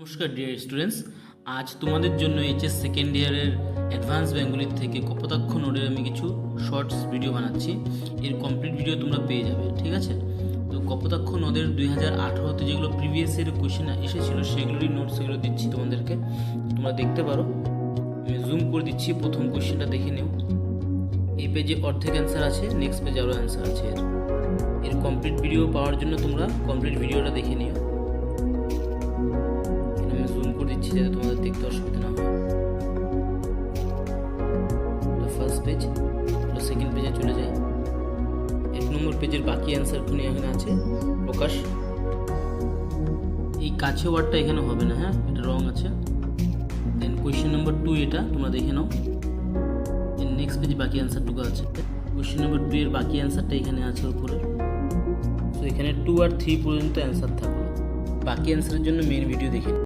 নমস্কার dear students আজ তোমাদের জন্য এইচএস সেকেন্ড ইয়ারের অ্যাডভান্স বেঙ্গলির থেকে কপোতাক্ষ নোডের আমি কিছু শর্টস ভিডিও বানাচ্ছি। এর কমপ্লিট ভিডিও তোমরা পেয়ে যাবে, ঠিক আছে? তো কপোতাক্ষ নদের দুই হাজার আঠারোতে যেগুলো প্রিভিয়াস ইয়ারের কোয়েশ্চেন এসেছিল, সেগুলোরই নোটস এগুলো দিচ্ছি তোমাদেরকে। তোমরা দেখতে পারো। আমি জুম করে দিচ্ছি, প্রথম কোয়েশ্চেনটা দেখে নিও। এই পেজে অর্ধেক অ্যান্সার আছে নেক্সট পেজে আরও অ্যান্সার আছে। এর কমপ্লিট ভিডিও পাওয়ার জন্য তোমরা কমপ্লিট ভিডিওটা দেখে নিও। দিচ্ছি যাতে তোমাদের দেখতে অসুবিধা না হয় ফার্স্ট পেজ সেকেন্ড পেজে চলে যাই এক নম্বর পেজের বাকি অ্যান্সারগুলি এখানে আছে? প্রকাশ। এই কাছে ওয়ার্ডটা এখানে হবে না হ্যাঁ? এটা রং আছে। দেন কোয়েশ্চেন নম্বর টু এটা, তোমরা দেখে নাও। নেক্সট পেজে বাকি অ্যান্সারটুকু আছে। কোয়েশ্চেন নম্বর টু এর বাকি অ্যান্সারটা এখানে আছে উপরে। তো এখানে টু আর থ্রি পর্যন্ত অ্যান্সার থাকবে বাকি অ্যান্সারের জন্য মেন ভিডিও দেখে।